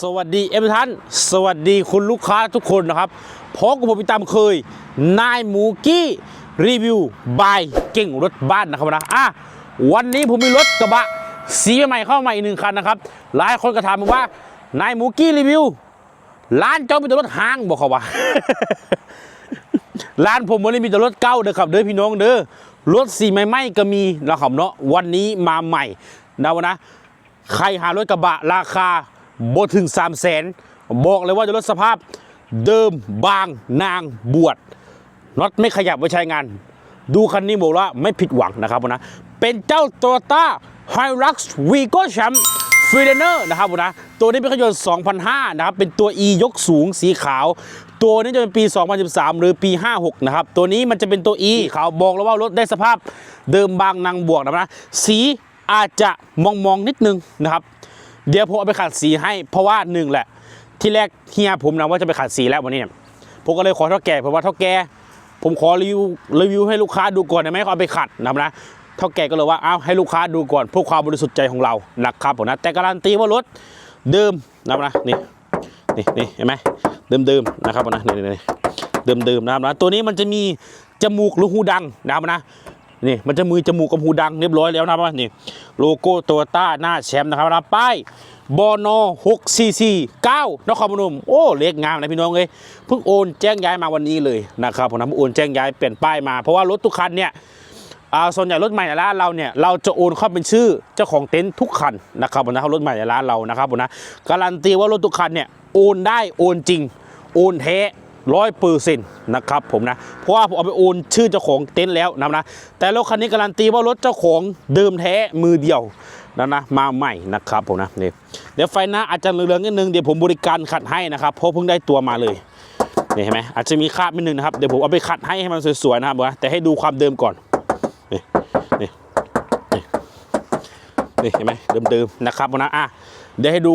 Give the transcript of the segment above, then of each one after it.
สวัสดีเอฟท่านสวัสดีคุณลูกค้าทุกคนนะครับพบกับผมพี่ตามเคย นายหมูกี้รีวิวบายเก่งรถบ้านนะครับนะอะวันนี้ผมมีรถกระบะสีใหม่เข้ามาอีกหนึ่งคันนะครับหลายคนก็ถามมว่านายหมูกี้รีวิวร้านเจ้ามีแต่รถห้างบอกเขาว่าร้านผมวันนี้มีแต่รถเก่าเด้อครับเด้อพี่น้องเด้อรถสีใหม่ๆก็มีนะครับเนาะวันนี้มาใหม่นะวะนะใครหารถกระบะราคา บ่ถึง 3 0 0แสนบอกเลยว่าจะรถสภาพเดิมบางนางบวชน็อตไม่ขยับไว้ใช้งาน ดูคันนี้บอกว่าไม่ผิดหวังนะครับผมนะเป็นเจ้า Toyota Hilux Vigo Champ f r e e d e n e r นะครับผมนะตัวนี้เป็นเครื่องยนต์2005 นะครับ เป็นตัว E ยกสูงสีขาว ตัวนี้จะเป็นปี 2013 หรือปี 56 นะครับ ตัวนี้มันจะเป็นตัว E ขาวบอกแล้วว่ารถได้สภาพเดิมบางนางบวกนะสีอาจจะมองมองๆนิดนึงนะครับ เดี๋ยวผมเอาไปขัดสีให้เพราะว่าหนึ่งแหละ ที่แรกเฮียผมนะว่าจะไปขัดสีแล้ววันนี้เนี่ยผมก็เลยขอเท่าแก่ผมว่าเท่าแก่ผมขอรีวิวรีวิวให้ลูกค้าดูก่อนได้ไหมเขาเอาไปขัดนะนะเท่าแก่ก็เลยว่าเอาให้ลูกค้าดูก่อนเพื่อความบริสุทธิ์ใจของเรานะครับผมนะแต่การันตีว่ารถเดิมนะบนะนี่นี่นี่เห็นไหมเดิมเดิมนะครับผมนะนี่นี่เดิมเดิมนะครับนะตัวนี้มันจะมีจมูกหรือหูดังนะครับนะ นี่มันจะมือจมูกกับหูดังเรียบร้อยแล้วนะครับนี่โลโก้โตโยต้าหน้าแชมป์นะครับนะป้ายบอนอ6 4 4 9นครพนมโอ้เล็กงามนะพี่น้องเลยเพิ่งโอนแจ้งย้ายมาวันนี้เลยนะครับผมนะโอนแจ้งย้ายเปลี่ยนป้ายมาเพราะว่ารถทุกคันเนี่ยส่วนใหญ่รถใหม่ในร้านเราเนี่ยเราจะโอนเข้าเป็นชื่อเจ้าของเต็นท์ทุกคันนะครับผมนะรถใหม่ในร้านเรานะครับผมนะการันตีว่ารถทุกคันเนี่ยโอนได้โอนจริง โอนแท้ ร้อยเปอร์เซ็นต์นะครับผมนะ เพราะว่าผมเอาไปโอนชื่อเจ้าของเต็นท์แล้วนะนะ แต่รถคันนี้การันตีว่ารถเจ้าของเดิมแท้มือเดียวนะนะมาใหม่นะครับผมนะนี่เดี๋ยวไฟหน้าอาจจะเหลืองๆนิดนึงเดี๋ยวผมบริการขัดให้นะครับเพราะเพิ่งได้ตัวมาเลยนี่เห็นไหมอาจจะมีคราบนิดนึงนะครับเดี๋ยวผมเอาไปขัดให้ให้มันสวยๆนะครับนะแต่ให้ดูความเดิมก่อนนี่นี่นี่นี่เห็นไหมเดิมๆนะครับผมนะอะเดี๋ยวให้ดู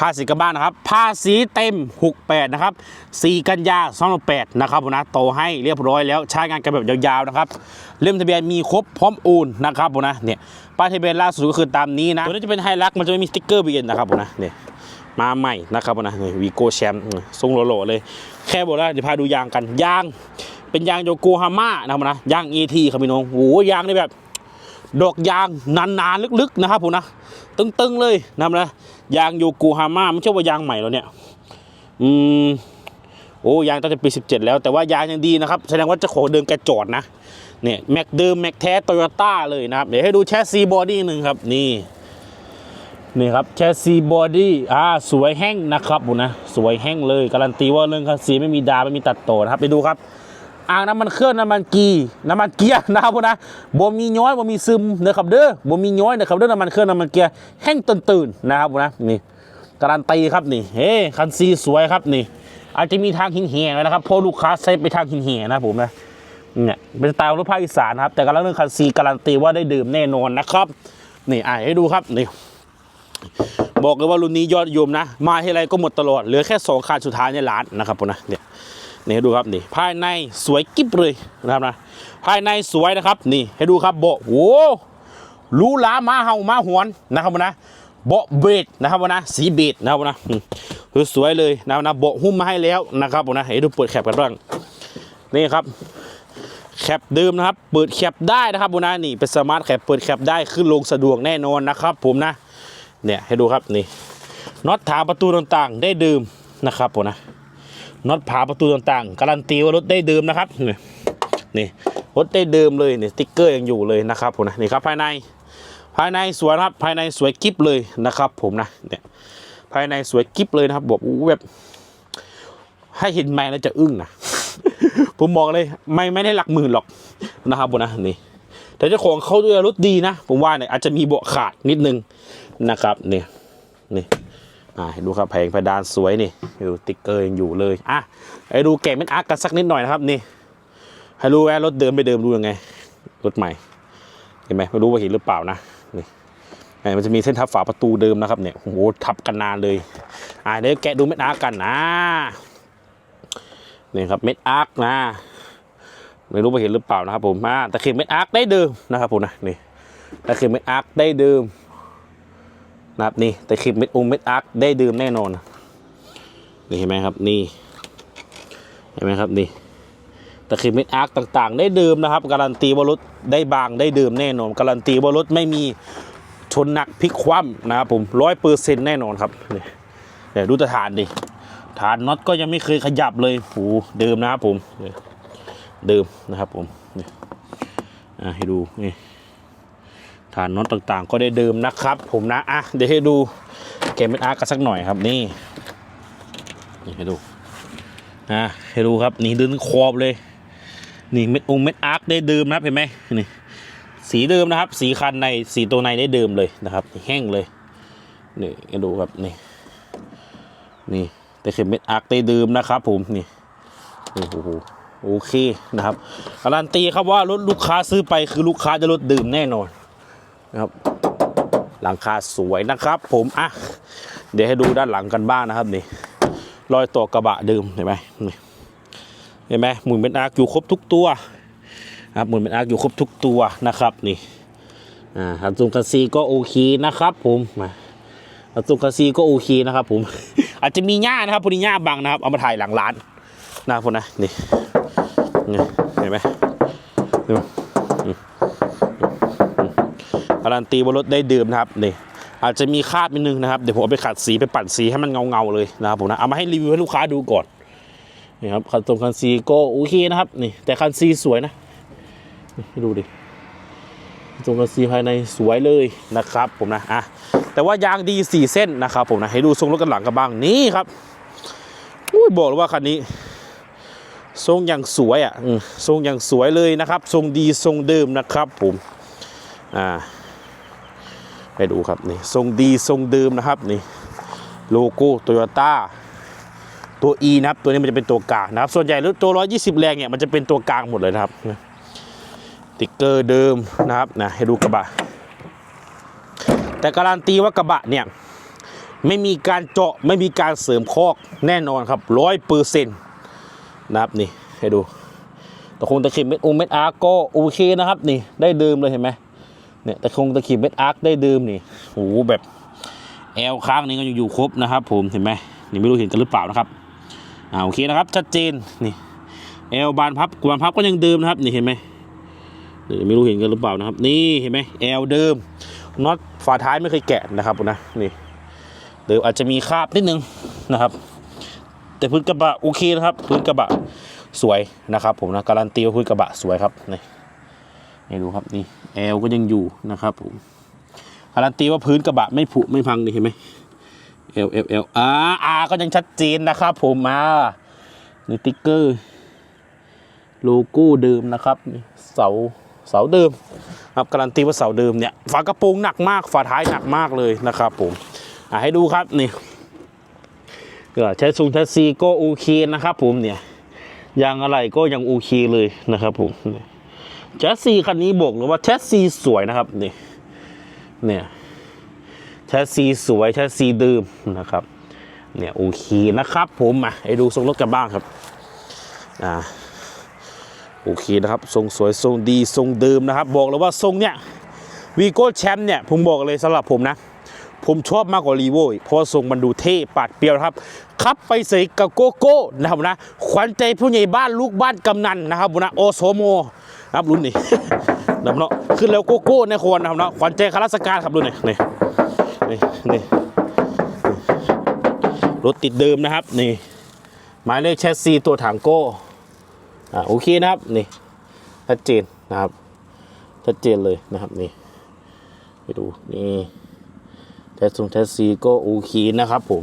ภาษีกับบ้านนะครับ ภาษีเต็ม 68 นะครับ 4 กันยา2008นะครับผมนะโตให้เรียบร้อยแล้วใช้งานกันแบบยาวๆนะครับ เล่มทะเบียนมีครบพร้อมโอนนะครับผมนะเนี่ยป้ายทะเบียนล่าสุดก็คือตามนี้นะ ตัวนี้จะเป็นไฮลักมันจะไม่มีสติ๊กเกอร์เบียนนะครับผมนะเนี่ยมาใหม่นะครับผมนะวีโก้แชมป์ทรงโหล่ๆเลย แค่บอกแล้วเดี๋ยวพาดูยางกันยาง เป็นยางโยโกฮาม่านะครับผมนะยางเอทีครับพี่น้องโอ้ยางนี่แบบ ดอกยางนานๆลึกๆนะครับผมนะตึงๆเลยนะครับนะยางโยโกฮาม่าไม่ใช่ว่ายางใหม่แล้วเนี่ยอืมโอ้ยางตั้งแต่ปี 17 แล้วแต่ว่ายางยังดีนะครับ แสดงว่าเจ้าของเดิมแกจอดนะเนี่ยแม็กเดิมแม็กแท้โตโยต้าเลยนะครับ เดี๋ยวให้ดูแชสซีบอดี้หนึ่งครับ นี่นี่ครับแชสซีบอดี้อ่าสวยแห้งนะครับผมนะ สวยแห้งเลย การันตีว่าเรื่องคันสีไม่มีดาไม่มีตัดต่อนะครับ ไปดูครับ อ่างน้ำมันเครื่องน้ำมันกีน้ำมันเกียร์นะครับผมนะบ่มีย้อยบ่มีซึมนะครับเด้อบ่มีย้อยนะครับเด้อน้ำมันเครื่องน้ำมันเกียร์แห้งตื่นๆนะครับผมนะนี่การันตีครับนี่เฮ้คันซีสวยครับนี่ อาจจะมีทางหินแหงนะครับเพราะลูกค้าใช้ไปทางหินแหงนะผมนะเนี่ยเป็นสไตล์รถภาคอีสานครับแต่การันเรื่องคันซีการันตีว่าได้ดื่มแน่นอนนะครับนี่อ่าให้ดูครับนี่บอกเลยว่ารุ่นนี้ยอดยมนะ มาที่ไรก็หมดตลอดเหลือแค่สองคันสุดท้ายในร้านนะครับผมนะเนี่ย นี่ให้ดูครับนี่ภายในสวยกิ๊บเลยนะครับนะภายในสวยนะครับนี่ให้ดูครับเบาะโอ้รูหรามาเห่ามาหวนนะครับนะเบาะเบดนะครับนะสีเบดนะครับนะคือสวยเลยนะครับนะเบาะหุ้มมาให้แล้วนะครับนะให้ดูเปิดแคปกันบ้างนี่ครับแคปเดิมนะครับ เปิดแคปได้นะครับผมนะนี่เป็นสมาร์ทแคปเปิดแคปได้ขึ้นลงสะดวกแน่นอนนะครับผมนะเนี่ยให้ดูครับนี่น็อตถาประตูต่างๆได้เดิมนะครับผมนะ น็อตผาประตูต่างๆ การันตีว่ารถได้เดิมนะครับ นี่นี่รถได้เดิมเลยนี่สติ๊กเกอร์ยังอยู่เลยนะครับผมนะนี่ครับภายในภายในสวยครับภายในสวยกิ๊บเลยนะครับ ผมนะเนี่ยภายในสวยกิ๊บเลยนะครับบอกแบบให้เห็นไม้แล้วจะอึ้งนะผมบอกเลยไม่ไม่ได้หลักหมื่นหรอกนะครับผมนะนี่แต่เจ้าของเขาด้วยรถดีนะ ผมว่าเนี่ยอาจจะมีเบาะขาดนิดนึงนะครับเนี่ยนี่ อ่าให้ดูครับแผงเพดานสวยนี่ดูติ๊กเกอร์ยังอยู่เลยอะให้ดูแกะเม็ดอาร์กกันสักนิดหน่อยนะครับนี่ให้รู้ว่ารถเดิมไปเดิมดูยังไงรถใหม่เห็นไหมไม่รู้ว่าเห็นหรือเปล่านะนี่ไอ้มันจะมีเส้นทับฝาประตูเดิมนะครับเนี่ยโอ้โหทับกันนานเลยอ่าเดี๋ยวแกะดูเม็ดอาร์กกันนะนี่ครับเม็ดอาร์กนะไม่รู้ว่าเห็นหรือเปล่านะครับผมอ่าตะเข็บเม็ดอาร์กได้เดิมนะครับผมนะนี่ตะเข็บเม็ดอาร์กได้เดิม นะครับนี่แต่คลิปเม็ดองเม็ดอาร์คได้ดื่มแน่นอนนี่เห็นไหมครับนี่เห็นไหมครับนี่แต่คลิปเม็ดอาร์คต่างๆ ได้ดื่มนะครับ การันตีว่ารถได้บางได้ดื่มแน่นอน การันตีว่ารถไม่มีชนหนักพลิกคว่ำนะครับผมร้อยเปอร์เซ็นต์แน่นอนครับนี่เดี๋ยวดูตะฐานดิฐานน็อตก็ยังไม่เคยขยับเลยโหเดิมนะครับผมนี่เดิมนะครับผมนี่อะให้ดูนี่ ฐานน็อตต่างๆ ก็ได้เดิมนะครับ ผมนะอะเดี๋ยวให้ดูเกมเม็ดอาร์กันสักหน่อยครับนี่นี่ให้ดูอะให้ดูครับนี่ดึงคอบเลย นี่เม็ดองเม็ดอาร์คได้เดิมนะครับเห็นไหมนี่สีเดิมนะครับ สีคันในสีตัวในได้เดิมเลยนะครับ แห้งเลยนี่ให้ดูครับนี่นี่แต่เข็มเม็ดอาร์คได้เดิมนะครับ ผมนี่นี่โอ้โหโอเคนะครับการันตีครับว่ารถลูกค้าซื้อไปคือลูกค้าจะรถดื่มแน่นอน นะครับ หลังคาสวยนะครับ ผมอะเดี๋ยวให้ดูด้านหลังกันบ้างนะครับนี่รอยต่อกระบะเดิมเห็นไหมนี่เห็นไหมหมุนเป็นอาร์คอยู่ครบทุกตัวครับหมุนเป็นอาร์คอยู่ครบทุกตัวนะครับนี่อ่าฮันซุงคาซีก็โอเคนะครับผมมาฮันซุงคาซีก็โอเคนะครับ ผม อาจจะมีหญ้านะครับพอดีหญ้าบังนะครับเอามาถ่ายหลังร้านนะครับผมนะนี่เห็นไหม การันตีว่ารถได้ดื่มนะครับนี่อาจจะมีคราบนิดนึงนะครับเดี๋ยวผมเอาไปขัดสีไปปั่นสีให้มันเงาเงาๆเลยนะครับผมนะเอามาให้รีวิวให้ลูกค้าดูก่อนนี่ครับคันตรงคันซีก็โอเคนะครับนี่แต่คันซีสวยนะนี่ให้ดูดิตรงคันซีภายในสวยเลยนะครับ ผมนะอะแต่ว่ายางดีสี่เส้นนะครับผมนะให้ดูทรงรถกันหลังกันบ้างนี่ครับอุ้ยบอกเลยว่าคันนี้ ทรงอย่างสวยอะทรงอย่างสวยเลยนะครับ ทรงดีทรงเดิมนะครับ ผมอ่า ไปดูครับนี่ทรงดีทรงเดิมนะครับนี่โลโก้โตโยต้าตัว E นะครับตัวนี้มันจะเป็นตัวกลางนะครับ ส่วนใหญ่รถตัว 120 แรงเนี่ยมันจะเป็นตัวกลางหมดเลยนะครับติ๊กเกอร์เดิมนะครับนะให้ดูกระบะ แต่การันตีว่ากระบะเนี่ยไม่มีการเจาะไม่มีการเสริมคอกแน่นอนครับร้อยเปอร์เซ็นต์นะครับนี่ให้ดูตะคงตะเข็บเม็ดองเม็ดอาร์ก็โอเคนะครับนี่ได้เดิมเลยเห็นไหม เนี่ยตะคงตะขีบเม็ดอาร์คได้ดื่มนี่โหแบบแอลค้างนี้ก็ยังอยู่ครบนะครับผมเห็นไหมนี่ไม่รู้เห็นกันหรือเปล่านะครับอ่าโอเคนะครับชัดเจนนี่แอลบานพับบานพับก็ยังเดิมนะครับนี่เห็นไหมนี่ไม่รู้เห็นกันหรือเปล่านะครับ นี่เห็นไหมแอลเดิมน็อตฝาท้ายไม่เคยแกะนะครับนะนี่เดิมอาจจะมีคราบนิดนึงนะครับ แต่พื้นกระบะโอเคนะครับพื้นกระบะสวยนะครับ ผมนะการันตีว่าพื้นกระบะสวยครับนี่ ให้ดูครับนี่แอลก็ยังอยู่นะครับผมการันตีว่าพื้นกระบะไม่ผุไม่พังนี่เห็นไหมเอลเอลเอลอ่าอาก็ยังชัดเจนนะครับผมมานี่ติ๊กเกอร์ โลโก้เดิมนะครับนี่เสาเสาเดิมครับการันตีว่าเสาเดิมเนี่ยฝากระโปรงหนักมากฝาท้ายหนักมากเลยนะครับผมอให้ดูครับนี่ก็ใช้ซุงแทสซีก็โอเคนะครับผมเนี่ยยางอะไรก็ยังโอเคเลยนะครับผม แชสซีคันนี้บอกเลยว่าแชสซีสวยนะครับนี่เนี่ยแชสซีสวยแชสซีเดิมนะครับเนี่ยโอเคนะครับ ผมมาให้ดูทรงรถกันบ้างครับอ่าโอเคนะครับ ทรงสวยทรงดีทรงเดิมนะครับ บอกเลยว่าทรงเนี่ยวีโก้แชมป์เนี่ยผมบอกเลยสำหรับผมนะ ผมชอบมากกว่ารีโวอีกเพราะทรงมันดูเท่ปาดเปรียวนะครับขับไปใส่กับโกโก้นะครับนะขวัญใจผู้ใหญ่บ้านลูกบ้านกำนันนะครับนะโอโซโม ครับรุ่นนี้นะครับเนาะขึ้นแล้วโกโก้ในควรนะครับเนาะขวัญใจข้าราชการครับรุ่นนี้นี่นี่นี่รถติดเดิมนะครับนี่หมายเลขแชสซีตัวถังโก้อ่าโอเคนะครับนี่ชัดเจนนะครับชัดเจนเลยนะครับนี่ไปดูนี่แทสทรงแทสซีก็โอเคนะครับผม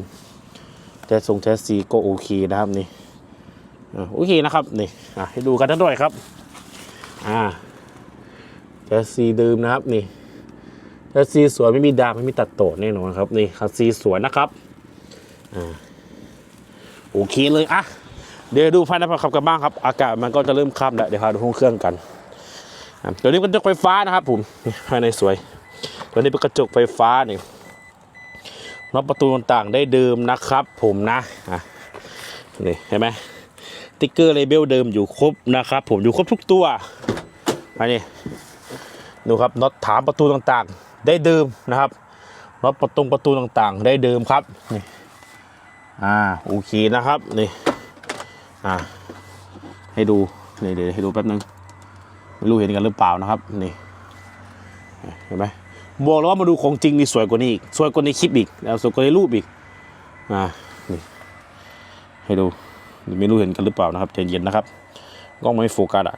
แทสทรงแทสซีก็โอเคนะครับนี่โอเคนะครับนี่อะให้ดูกันทั้งด้วยครับ อ่าแทสซีเดิมนะครับนี่แทสซีสวยไม่มีดาไม่มีตัดโตแน่นอนครับนี่คัสซีสวยนะครับอ่าโอเคเลยอะเดี๋ยวดูภายในขับกันบ้างครับ อากาศมันก็จะเริ่มค่ำแล้วเดี๋ยวพาดูห้องเครื่องกันตัวนี้เป็นกระจกไฟฟ้านะครับผมภายในสวย ตัวนี้เป็นกระจกไฟฟ้านี่น็อตประตูต่างๆได้เดิมนะครับ ผมนะอะนี่เห็นไหม ติ๊กเกอร์เลเบลเดิมอยู่ครบนะครับ ผมอยู่ครบทุกตัวอันนี้ดูครับน็อตถามประตูต่างๆ ได้เดิมนะครับรถประตูประตูต่างๆ ได้เดิมครับนี่อ่าโอเคนะครับนี่อ่าให้ดูนี่เดี๋ยวให้ดูแป๊บนึงไม่รู้เห็นกันหรือเปล่านะครับนี่เห็นไหมบอกแล้วว่ามาดูของจริงนี่สวยกว่านี้อีกสวยกว่าในคลิปอีกแล้วสวยกว่าในรูปอีกอ่านี่ให้ดู ไม่รู้เห็นกันหรือเปล่านะครับใจเย็นนะครับกล้องไม่โฟกัสอะ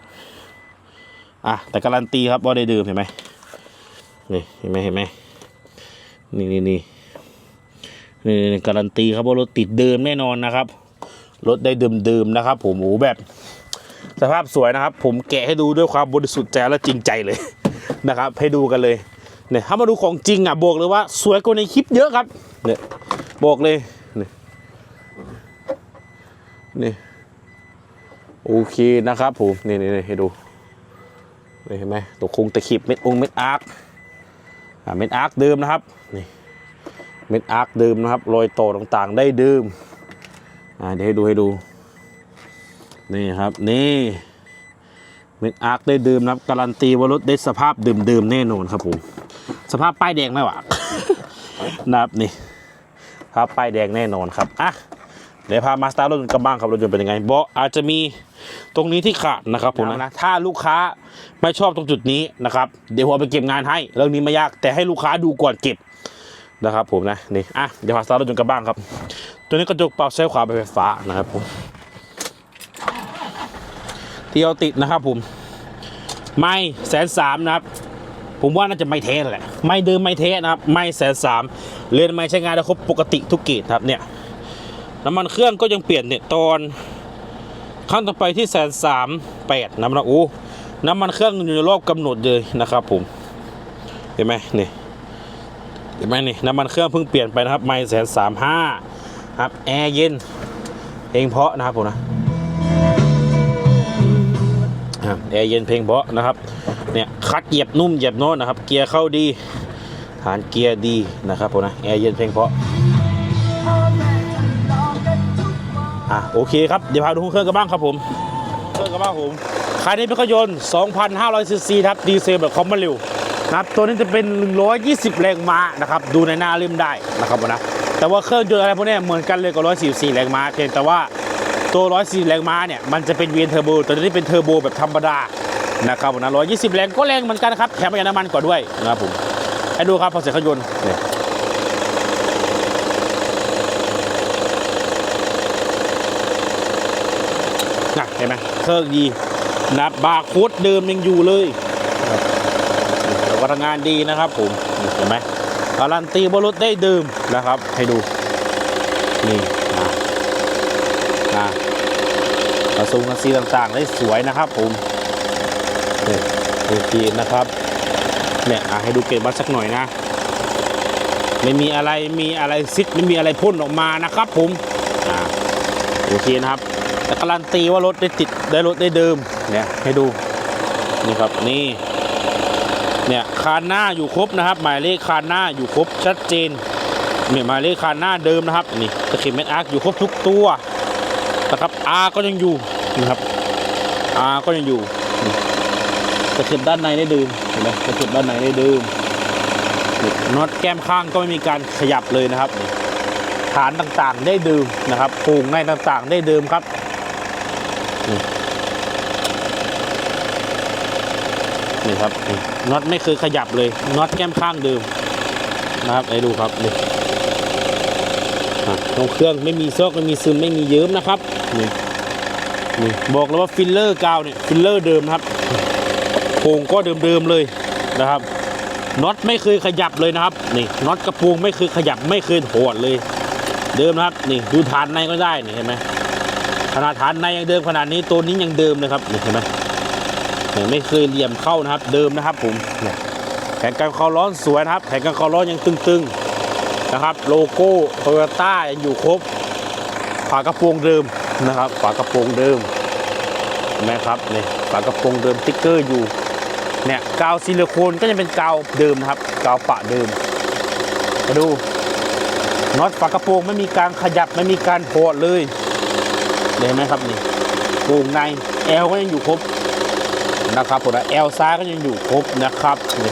อะแต่การันตีครับว่าได้เดิมเห็นไหมนี่เห็นไหมเห็นไหมนี่นี่นี่นี่การันตีครับว่ารถติดเดิมแน่นอนนะครับรถได้เดิมเดิมนะครับ ผมโอ้แบบ สภาพสวยนะครับ ผมแกะให้ดูด้วยความบริสุทธิ์ใจและจริงใจเลยนะครับ ให้ดูกันเลยเนี่ยถ้ามาดูของจริงอะบอกเลยว่า สวยกว่าในคลิปเยอะครับเนี่ยบอกเลย นี่โอเคนะครับผมนี่นี่ให้ดูนี่เห็นไหมตัวคงตะขิบเม็ดองเม็ดอาร์คเม็ดอาร์คเดิมนะครับนี่เม็ดอาร์คเดิมนะครับรอยต่อต่างๆได้เดิมอ่าเดี๋ยวให้ดูให้ดูนี่ครับนี่เม็ดอาร์คได้เดิมนะครับการันตีว่ารถได้สภาพเดิมๆแน่นอนครับผมสภาพป้ายแดงไหมวะนะครับนี่สภาพป้ายแดงแน่นอนครับอะ ดี๋ยวพามาสตาร์ทรถยนต์กันบ้างครับรถยนต์เป็นยังไงเบาะอาจจะมีตรงนี้ที่ขาดนะครับผมนะถ้าลูกค้าไม่ชอบตรงจุดนี้นะครับเดี๋ยวผมเอาไปเก็บงานให้เรื่องนี้ไม่ยากแต่ให้ลูกค้าดูก่อนเก็บนะครับผมนะนี่อะเดี๋ยวพาสตาร์ทรถยนต์กันบ้างครับ ตัวนี้กระจกเป่าใช้ความไฟฟ้านะครับผมที่เอาติดนะครับผมไม่แสนสามนะครับ ผมว่าน่าจะไม่เทสแหละไม่เดิมไม่เทสนะครับ ไม่แสนสามเรียนไม่ใช้งานได้ครบปกติทุกเกตครับเนี่ย น้ำมันเครื่องก็ยังเปลี่ยนเนี่ยตอนขั้นต่อไปที่แสนสามแปดน้ำมันโอ้น้ำมันเครื่องอยู่ในรอบกำหนดเลยนะครับผมเห็นไหมนี่เห็นไหมนี่น้ำมันเครื่องเพิ่งเปลี่ยนไปนะครับไม่แสนสามห้าครับแอร์เย็นเพลงเพาะนะครับผมนะแอร์เย็นเพลงเพาะนะครับเนี่ยคัดเหยียบนุ่มเหยียบโน้นนะครับ เกียร์เข้าดีฐานเกียร์ดีนะครับผมนะแอร์เย็นเพลงเพาะ อะโอเคครับ เดี๋ยวพาดูเครื่องกันบ้างครับผม เครื่องกันบ้างผมคันนี้เป็นเครื่องยนต์2,500ซีซีครับดีเซลแบบคอมมอนเร็วนะครับตัวนี้จะเป็น 120 แรงม้านะครับดูในหน้าเล่มได้นะครับผมนะแต่ว่าเครื่องยนต์อะไรพวกนี้เหมือนกันเลยกับ144 แรงม้าเพียงแต่ว่าตัว 140 แรงม้าเนี่ยมันจะเป็นเวียนเทอร์โบตัวนี้เป็นเทอร์โบแบบธรรมดานะครับผมนะ120 แรงก็แรงเหมือนกันครับแถมประหยัดน้ำมันกว่าด้วยนะครับผมให้ดูครับพอเสร็จเครื่องยนต์ นี่ยนะเห็นไหมเครื่องดีนะครับบาร์โค้ดเดิมยังอยู่เลยแล้วก็ทำงานดีนะครับผมนี่เห็นไหมการันตีบนรถได้เดิมนะครับ ให้ดู นี่นะนะกระสุนกระซีต่างๆ ได้สวยนะครับผมนี่โอเคนะครับเนี่ยอะให้ดูเกจบัสสักหน่อยนะไม่มีอะไรมีอะไรซิดไม่มีอะไรพ่นออกมานะครับผมอ่าโอเคนะครับ แต่การันตีว่ารถได้ติดได้รถได้เดิมเนี่ยให้ดูนี่ครับนี่เนี่ยคานหน้าอยู่ครบนะครับ หมายเลขคานหน้าอยู่ครบชัดเจนเนี่ยหมายเลขคานหน้าเดิมนะครับนี่ตะเข็บเม็ดอาร์คอยู่ครบทุกตัวนะครับอาร์ก็ยังอยู่นะครับอาร์ก็ยังอยู่ตะเข็บด้านในได้เดิมเห็นไหมตะเข็บด้านในได้เดิมน็อตแก้มข้างก็ไม่มีการขยับเลยนะครับฐานต่างๆได้เดิมนะครับโครงในต่างๆ ได้เดิมครับ นี่ครับน็อตไม่เคยขยับเลยน็อตแก้มข้างเดิมนะครับให้ดูครับนี่ตรงเครื่องไม่มีซอกไม่มีซึมไม่มีเยิ้มนะครับนี่นี่บอกเลยว่าฟิลเลอร์กาวเนี่ยฟิลเลอร์เดิมครับโครงก็เดิมๆเลยนะครับน็อตไม่เคยขยับเลยนะครับนี่น็อตกระปรงไม่เคยขยับไม่เคยโหดเลย เดิมนะครับนี่ดูฐานในก็ได้นี่เห็นไหมขนาดฐานในยังเดิมขนาดนี้ตัวนี้ยังเดิมเลยครับนี่เห็นไหม ไม่เคยเหลี่ยมเข้านะครับ เดิมนะครับผมเนี่ยแผงกันคาร้อนสวยนะครับ แผงกันคาร้อนยังตึงๆนะครับ โลโก้โตโยต้ายังอยู่ครบฝากระโปรงเดิมนะครับ ฝากระโปรงเดิมเห็นไหมครับเนี่ยฝากระโปรงเดิมติ๊กเกอร์อยู่เนี่ยกาวซิลิโคนก็ยังเป็นกาวเดิมนะครับกาวปะเดิมมาดูน็อตฝากระโปรงไม่มีการขยับไม่มีการโผล่เลยเห็นไหมครับนี่โป่งในแอลก็ยังอยู่ครบ นะครับผมนะเอลซ้ายก็ยังอยู่ครบนะครับนี่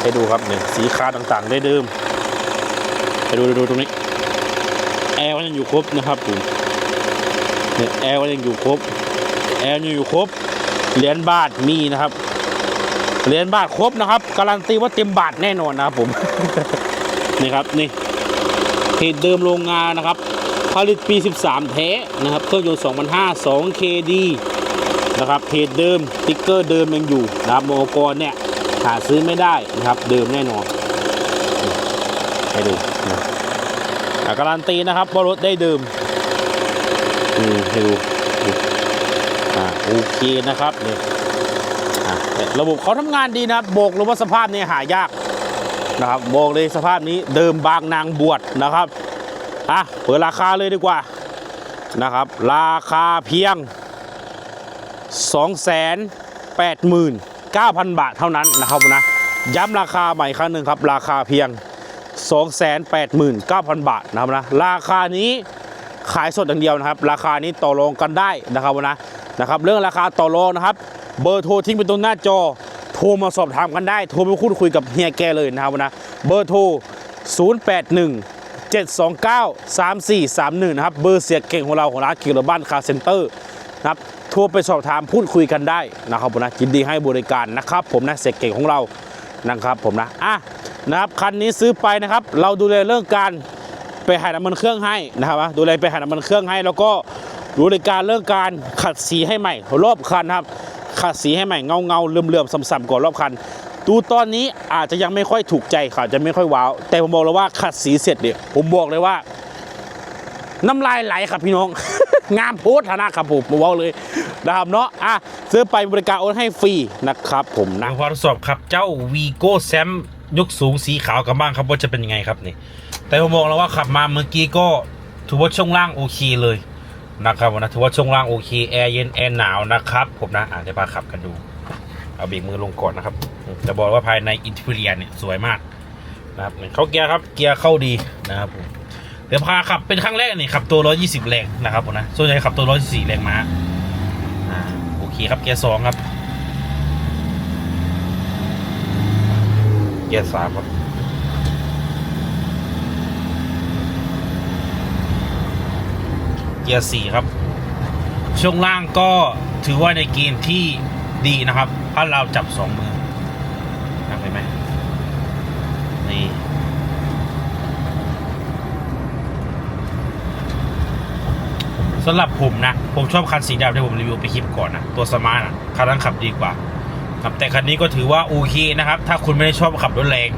ให้ดูครับเนี่ยสีคาต่างๆได้เดิมไปดูดูตรงนี้แอร์ก็ยังอยู่ครบนะครับผมเนี่ยแอร์ก็ยังอยู่ครบแอร์ยังอยู่ครบเหรียญบาทมีนะครับเหรียญบาทครบนะครับการันตีว่าเต็มบาทแน่นอนนะครับผมนี่ครับนี่เหตุเดิมโรงงานนะครับ ผลิตปี 13 แท้นะครับเครื่องยนต์ 2005 2 KD นะครับเพจเดิมติ๊กเกอร์เดิมยังอยู่นะครับโมกรเนี่ยหาซื้อไม่ได้นะครับเดิมแน่นอนให้ดูนะอะการันตีนะครับว่ารถได้เดิมอืมให้ดูอ่าโอเคนะครับนี่อะระบบเขาทำงานดีนะครับโบกหรือว่าสภาพนี่ยหายากนะครับบอกเลยสภาพนี้เดิมบางนางบวชนะครับอะเปิดราคาเลยดีกว่านะครับ ราคาเพียง 289,000 บาทเท่านั้นนะครับนะย้ำราคาใหม่ครั้งหนึ่งครับ ราคาเพียง 289,000 บาทนะครับนะราคานี้ขายสดอย่างเดียวนะครับ ราคานี้ต่อรองกันได้นะครับนะนะครับ เรื่องราคาต่อรองนะครับ เบอร์โทรทิ้งไปตรงหน้าจอโทรมาสอบถามกันได้โทรไปพูดคุยกับเฮียแกเลยนะครับนะเบอร์โทร 081 729 3431 นะครับ เบอร์เสียเก่งของเราของร้านเกียร์บ้านคาร์เซ็นเตอร์นะครับ ทรไปสอบถามพูดคุยกันได้นะครับผมนะยินดีให้บริการนะครับ ผมนะเสียเก่งของเรานะครับผมนะอะนะครับคันนี้ซื้อไปนะครับ เราดูแลเรื่องการไปหาน้ำมันเครื่องให้นะครับดูแลไปหาน้ำมันเครื่องให้ แล้วก็ดูแลการเรื่องการขัดสีให้ใหม่ รอบคันครับขัดสีให้ใหม่เงาเงาเลื่อมเลื่อมๆซ้ำๆก่อนรอบคันดูตอนนี้อาจจะยังไม่ค่อยถูกใจค่ะจะไม่ค่อยว้าวแต่ผมบอกเลยว่าขัดสีเสร็จเนี่ยผมบอกเลยว่า น้ำลายไหลครับพี่น้อง งามโพสฐานะครับผมบอกเลย นะครับเนาะอะซื้อไปบริการโอนให้ฟรีนะครับผมนะพอทดสอบครับเจ้าวีโก้แซมยกสูงสีขาวกันบ้างครับว่าจะเป็นยังไงครับนี่ แต่ผมบอกแล้วว่าขับมาเมื่อกี้ก็ถือว่าช่วงล่างโอเคเลยนะครับผมนะถือว่าช่วงล่างโอเคแอร์เย็นแอร์หนาวนะครับผมนะอะเดี๋ยวพาขับกันดู เอาเบรกมือลงก่อนนะครับจะบอกว่าภายในอินทีเรียเนี่ยสวยมากนะครับเขาเกียร์ครับเกียร์เข้าดีนะครับผมเดี๋ยวพาขับเป็นครั้งแรกนี่ขับตัว 120 แรงนะครับผมนะส่วนใหญ่ขับตัว114แรงม้า ขี่คครับเกียร์สองครับ เกียร์สามครับเกียร์สี่ครับ ช่วงล่างก็ถือว่าในเกณฑ์ที่ดีนะครับถ้าเราจับสองมือนะเห็นไหมนี่ สำหรับผมนะ ผมชอบคันสีดำที่ผมรีวิวไปคลิปก่อนนะตัวสมาร์ทอะคันนั้นขับดีกว่าครับแต่คันนี้ก็ถือว่าโอเคนะครับ ถ้าคุณไม่ได้ชอบขับรถแรง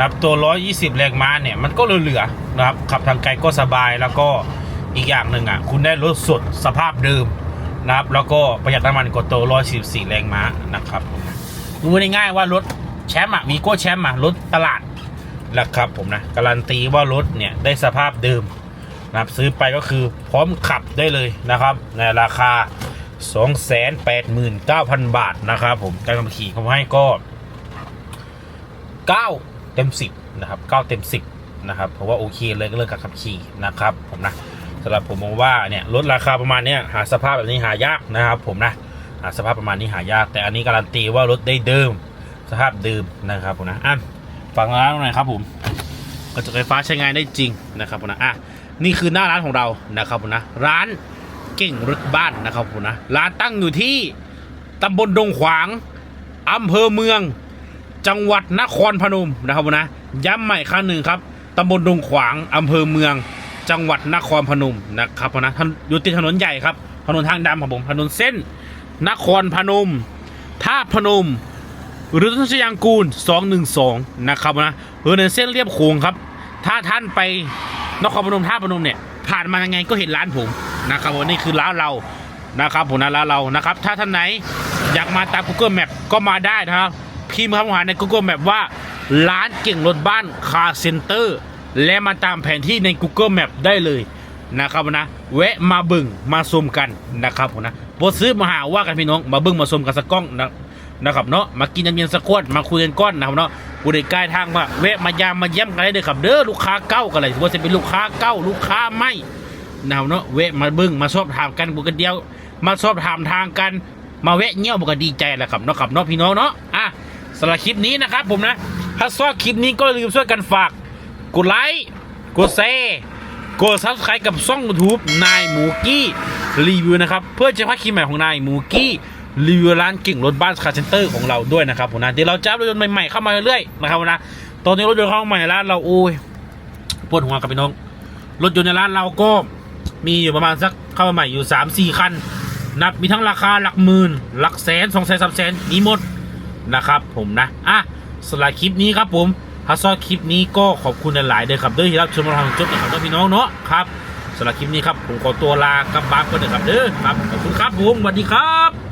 นับตัว 120 แรงม้าเนี่ย มันก็เหลือๆนะครับ ขับทางไกลก็สบายแล้วก็อีกอย่างหนึ่งอะ คุณได้รถสดสภาพเดิมนะครับ แล้วก็ประหยัดน้ำมันกว่าตัว114แรงม้านะครับผมนะดูง่ายๆว่ารถแชมป์อะวีโก้แชมป์อะรถตลาดนะครับผมนะ การันตีว่ารถเนี่ยได้สภาพเดิม นะครับซื้อไปก็คือพร้อมขับได้เลยนะครับในราคา 289,000 บาทนะครับผมการขับขี่ผมให้ก็ 9 เต็ม 10 นะครับ 9 เต็ม 10 นะครับ เพราะว่าโอเคเลยก็เรื่องการขับขี่นะครับผมนะสำหรับผมมองว่าเนี่ยลดราคาประมาณเนี้ยหาสภาพแบบนี้หายากนะครับผมนะหาสภาพประมาณนี้หายาก แต่อันนี้การันตีว่ารถได้เดิมสภาพเดิมนะครับผมนะอะฟังร้านหน่อยครับผมกระจกไฟฟ้าใช้งานได้จริงนะครับผมนะอะ นี่คือหน้าร้านของเรานะครับผมนะ ร้านเก่งรถบ้านนะครับผมนะ ร้านตั้งอยู่ที่ตำบลดงขวางอำเภอเมือง จังหวัดนครพนมนะครับผมนะ ย้ำใหม่ครั้งหนึ่งครับตำบลดงขวางอำเภอเมือง จังหวัดนครพนมนะครับผมนะอยู่ติดถนนใหญ่ครับ ถนนทางดำครับผมถนนเส้น นครพนมท่าพนม หรือถนนชยางกูล 212 นะครับนะหรือในเส้นเรียบโขงครับ ถ้าท่านไป นครพนมท่าพนมเนี่ยผ่านมายังไงก็เห็นร้านผมนะครับวันนี้คือร้านเรานะครับผมนะร้านเรานะครับ ถ้าท่านไหนอยากมาตาม Google Map ก็มาได้นะครับพิมพ์คำหาใน Google Map ว่าร้านเก่งรถบ้านคาร์เซ็นเตอร์และมาตามแผนที่ใน Google Map ได้เลยนะครับนะแวะมาบึงมาชมกันนะครับผมนะบซื้อมาหาว่ากันพี่น้องมาบึงมาชมกันสักกล้องนะ นะครับเนาะมากินน้ำเย็นสักขวดมาคุยกันก้อนนะครับเนาะผู้ใดใกล้ทางว่าแวะมายามมาเยี่ยมกันได้เลยครับ เด้อลูกค้าเก้ากันเลยว่าจะเป็นลูกค้าเก้าลูกค้าไม่นะครับเนาะแวะมาบิ้งมาสอบถามกันบุกันเดียว มาสอบถามทางกัน มาแวะเงี้ยวบุกันดีใจแหละครับเนาะครับเนาะพี่น้องเนาะอะสำหรับคลิปนี้นะครับผมนะถ้าชอบคลิปนี้ก็ลืมช่วยกันฝากกดไลค์กดแชร์กดซับสไครต์กับช่อง YouTube นายหมูกี้รีวิวนะครับ เพื่อจะพักคลิปใหม่ของนายหมูกี้ รีวิวร้านเก่งรถบ้านคาร์เซนเตอร์ของเราด้วยนะครับผมนะเดี๋ยวเราจะอัพรถยนต์ใหม่ๆเข้ามาเรื่อยๆนะครับผมนะตอนนี้รถยนต์เข้ามาใหม่ร้านเราโอ้ยปวดหัวกับพี่น้อง รถยนต์ในร้านเราก็มีอยู่ประมาณสักเข้ามาใหม่อยู่3ามสี่คันนับมีทั้งราคาหลักหมื่นหลักแสนสองแสนสามแสนมีหมดนะครับผมนะอะสำหรับคลิปนี้ครับผมถ้าชอบคลิปนี้ก็ขอบคุณหลายๆเลยครับเด้อที่รับชมเราทางจบนะครับพี่น้องเนาะครับสำหรับคลิปนี้ครับผมขอตัวลากับบ้านก่อนนะครับเด้อครับขอบคุณครับผมสวัสดีครับ